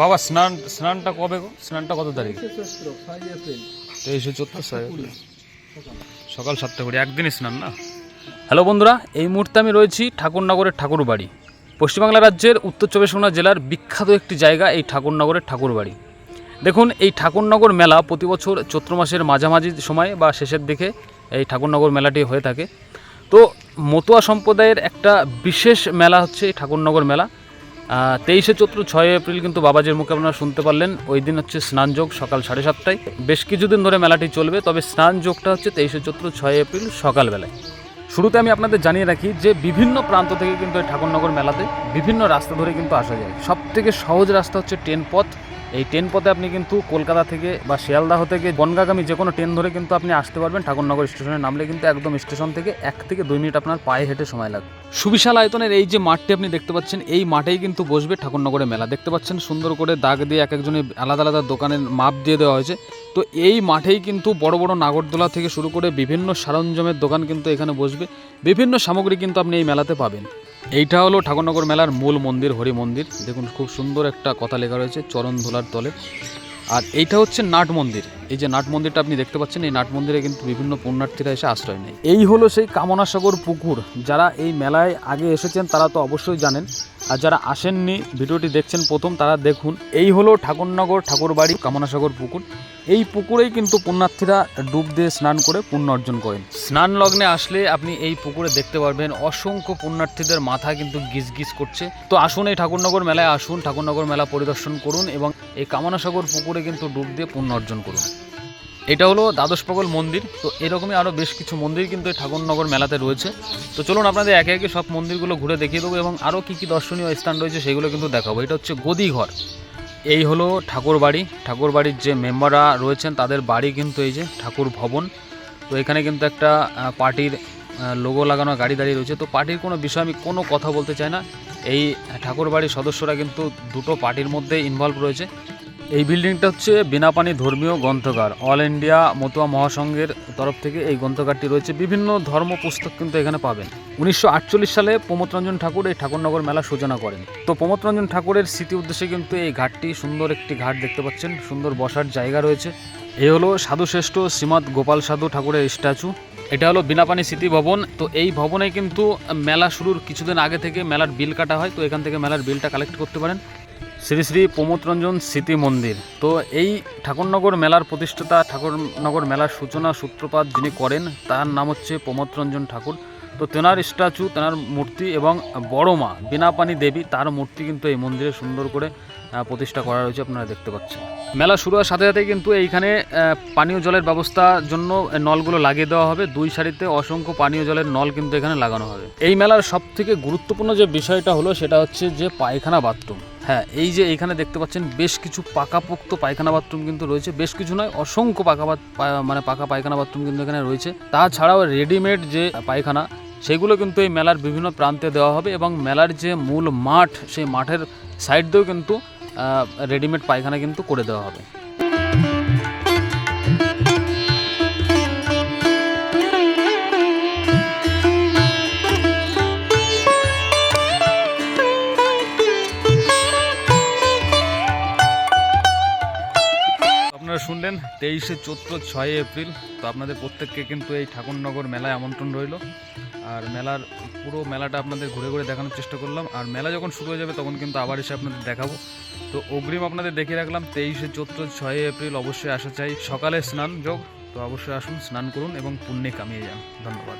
বাবা, স্নান স্নানটা কবে গো? স্নানটা কত তারিখ? তেইশে চোদ্দ সকাল সাতটা করে, একদিনই স্নান না? হ্যালো বন্ধুরা, এই মুহূর্তে আমি রয়েছি ঠাকুরনগরের ঠাকুরবাড়ি। পশ্চিমবাংলা রাজ্যের উত্তর চব্বিশ পরগনা জেলার বিখ্যাত একটি জায়গা, এই ঠাকুরনগরের ঠাকুরবাড়ি। দেখুন, এই ঠাকুরনগর মেলা প্রতি বছর চৈত্র মাসের মাঝামাঝি সময় বা শেষের দিকে এই ঠাকুরনগর মেলাটি হয়ে থাকে। তো মতুয়া সম্প্রদায়ের একটা বিশেষ মেলা হচ্ছে এই ঠাকুরনগর মেলা। তেইশে চৈত্র ছয় এপ্রিল কিন্তু বাবাজির মুখে আপনারা শুনতে পারলেন। ওই দিন হচ্ছে স্নানযোগ সকাল সাড়ে সাতটায়। বেশ কিছুদিন ধরে মেলাটি চলবে, তবে স্নান যোগটা হচ্ছে তেইশে চৈত্র ছয় এপ্রিল সকালবেলায়। শুরুতে আমি আপনাদের জানিয়ে রাখি যে বিভিন্ন প্রান্ত থেকে কিন্তু এই ঠাকুরনগর মেলাতে বিভিন্ন রাস্তা ধরে কিন্তু আসা যায়। সব থেকে সহজ রাস্তা হচ্ছে ট্রেন পথ এই ট্রেন পথে আপনি কিন্তু কলকাতা থেকে বা শিয়ালদাহ থেকে বনগাগামী যে কোনো ট্রেন ধরে কিন্তু আপনি আসতে পারবেন। ঠাকুরনগর স্টেশনে নামলে কিন্তু একদম স্টেশন থেকে এক থেকে দুই মিনিট আপনার পায়ে হেঁটে সময় লাগবে। সুবিশাল আয়তনের এই যে মাঠটি আপনি দেখতে পাচ্ছেন, এই মাঠেই কিন্তু বসবে ঠাকুরনগরের মেলা। দেখতে পাচ্ছেন সুন্দর করে দাগ দিয়ে এক একজনের আলাদা আলাদা দোকানের মাপ দিয়ে দেওয়া হয়েছে। তো এই মাঠেই কিন্তু বড় বড় নাগরদোলা থেকে শুরু করে বিভিন্ন সরঞ্জামের দোকান কিন্তু এখানে বসবে। বিভিন্ন সামগ্রী কিন্তু আপনি এই মেলাতে পাবেন। এইটা হলো ঠাকুরনগর মেলার মূল মন্দির, হরি মন্দির। দেখুন, খুব সুন্দর একটা কথা লেখা রয়েছে চরণ ধোলার তলে। আর এইটা হচ্ছে নাট মন্দির। এই যে নাট মন্দিরটা আপনি দেখতে পাচ্ছেন, এই নাট মন্দিরে কিন্তু বিভিন্ন পুণ্যার্থীরা এসে আশ্রয় নেয়। এই হলো সেই কামনাসাগর পুকুর। যারা এই মেলায় আগে এসেছেন, তারা তো অবশ্যই জানেন। আর যারা আসেননি, ভিডিওটি দেখছেন প্রথম, তারা দেখুন। এই হলো ঠাকুরনগর, ঠাকুরবাড়ি, কামনাসাগর পুকুর। এই পুকুরেই কিন্তু পুণ্যার্থীরা ডুব দিয়ে স্নান করে পুণ্য অর্জন করেন। স্নান লগ্নে আসলে আপনি এই পুকুরে দেখতে পারবেন অসংখ্য পুণ্যার্থীদের মাথা কিন্তু গিজ গিজ করছে। তো আসুন এই ঠাকুরনগর মেলায় আসুন, ঠাকুরনগর মেলা পরিদর্শন করুন এবং এই কামনাসাগর পুকুরে কিন্তু ডুব দিয়ে পুণ্য অর্জন করুন। এটা হলো দ্বাদশ পাগল মন্দির, তো এরকমই আরও বেশ কিছু মন্দির কিন্তু এই ঠাকুরনগর মেলাতে রয়েছে। তো চলুন আপনাদের একে একে সব মন্দিরগুলো ঘুরে দেখিয়ে দেবো এবং আরও কী কী দর্শনীয় স্থান রয়েছে সেগুলো কিন্তু দেখাবো। এটা হচ্ছে গদিঘর। এই হলো ঠাকুর বাড়ি ঠাকুর বাড়ির যে মেম্বাররা রয়েছেন, তাদের বাড়ি কিন্তু এই যে ঠাকুর ভবন। তো এখানে কিন্তু একটা পার্টির লোগো লাগানো, গাড়ি দাঁড়িয়ে রয়েছে। তো পার্টির কোনো বিষয়ে আমি কোনো কথা বলতে চাই না। এই ঠাকুর বাড়ির সদস্যরা কিন্তু দুটো পার্টির মধ্যে ইনভলভ রয়েছে। এই বিল্ডিংটা হচ্ছে বিনাপানি ধর্মীয় গ্রন্থগার অল ইন্ডিয়া মতুয়া মহাসংঘের তরফ থেকে এই গ্রন্থগারটি রয়েছে। বিভিন্ন ধর্ম পুস্তক কিন্তু এখানে পাবেন। উনিশশো আটচল্লিশ সালে প্রমোদরঞ্জন ঠাকুর এই ঠাকুরনগর মেলা সূচনা করেন। তো প্রমোদরঞ্জন ঠাকুরের স্মৃতি উদ্দেশ্যে কিন্তু এই ঘাটটি সুন্দর একটি ঘাট দেখতে পাচ্ছেন। সুন্দর বসার জায়গা রয়েছে। এই হলো সাধুশ্রেষ্ঠ শ্রীমৎ গোপাল সাধু ঠাকুরের স্ট্যাচু। এটা হলো বিনাপানি স্মৃতি ভবন। তো এই ভবনে কিন্তু মেলা শুরুর কিছুদিন আগে থেকে মেলার বিল কাটা হয়। তো এখান থেকে মেলার বিলটা কালেক্ট করতে পারেন। শ্রী শ্রী প্রমোদরঞ্জন স্মৃতি মন্দির। তো এই ঠাকুরনগর মেলার প্রতিষ্ঠাতা, ঠাকুরনগর মেলার সূচনা সূত্রপাত যিনি করেন, তার নাম হচ্ছে প্রমোদরঞ্জন ঠাকুর। তো তেনার স্ট্যাচু, তেনার মূর্তি এবং বড় মা, বিনাপানি দেবী, তার মূর্তি কিন্তু এই মন্দিরে সুন্দর করে প্রতিষ্ঠা করা রয়েছে আপনারা দেখতে পাচ্ছেন। মেলা শুরু হওয়ার সাথে সাথে কিন্তু এইখানে পানীয় জলের ব্যবস্থার জন্য নলগুলো লাগিয়ে দেওয়া হবে। দুই সারিতে অসংখ্য পানীয় জলের নল কিন্তু এখানে লাগানো হবে। এই মেলার সব থেকে গুরুত্বপূর্ণ যে বিষয়টা হলো, সেটা হচ্ছে যে পায়খানা বাথরুম। হ্যাঁ এই যে এইখানে দেখতে পাচ্ছেন, বেশ কিছু পাকাপোক্ত পায়খানা বাথরুম কিন্তু রয়েছে। বেশ কিছু নয়, অসংখ্য পাকা মানে পাকা পায়খানা বাথরুম কিন্তু এখানে রয়েছে। তাছাড়াও রেডিমেড যে পায়খানা, সেগুলো কিন্তু এই মেলার বিভিন্ন প্রান্তে দেওয়া হবে এবং মেলার যে মূল মাঠ, সেই মাঠের সাইড দিয়েও কিন্তু রেডিমেড পায়খানা কিন্তু করে দেওয়া হবে। শুনলেন, তেইশে চৈত্র ছয় এপ্রিল। তো আপনাদের প্রত্যেককে কিন্তু এই ঠাকুরনগর মেলায় আমন্ত্রণ রইল। আর মেলার পুরো মেলাটা আপনাদের ঘুরে ঘুরে দেখানোর চেষ্টা করলাম। আর মেলা যখন শুরু হয়ে যাবে, তখন কিন্তু আবার এসে আপনাদের দেখাবো। তো অগ্রিম আপনাদের দেখিয়ে রাখলাম, তেইশে চৈত্র ছয় এপ্রিল অবশ্যই আসা চাই। সকালে স্নান যোগ তো অবশ্যই আসুন, স্নান করুন এবং পুণ্যে কামিয়ে যান। ধন্যবাদ।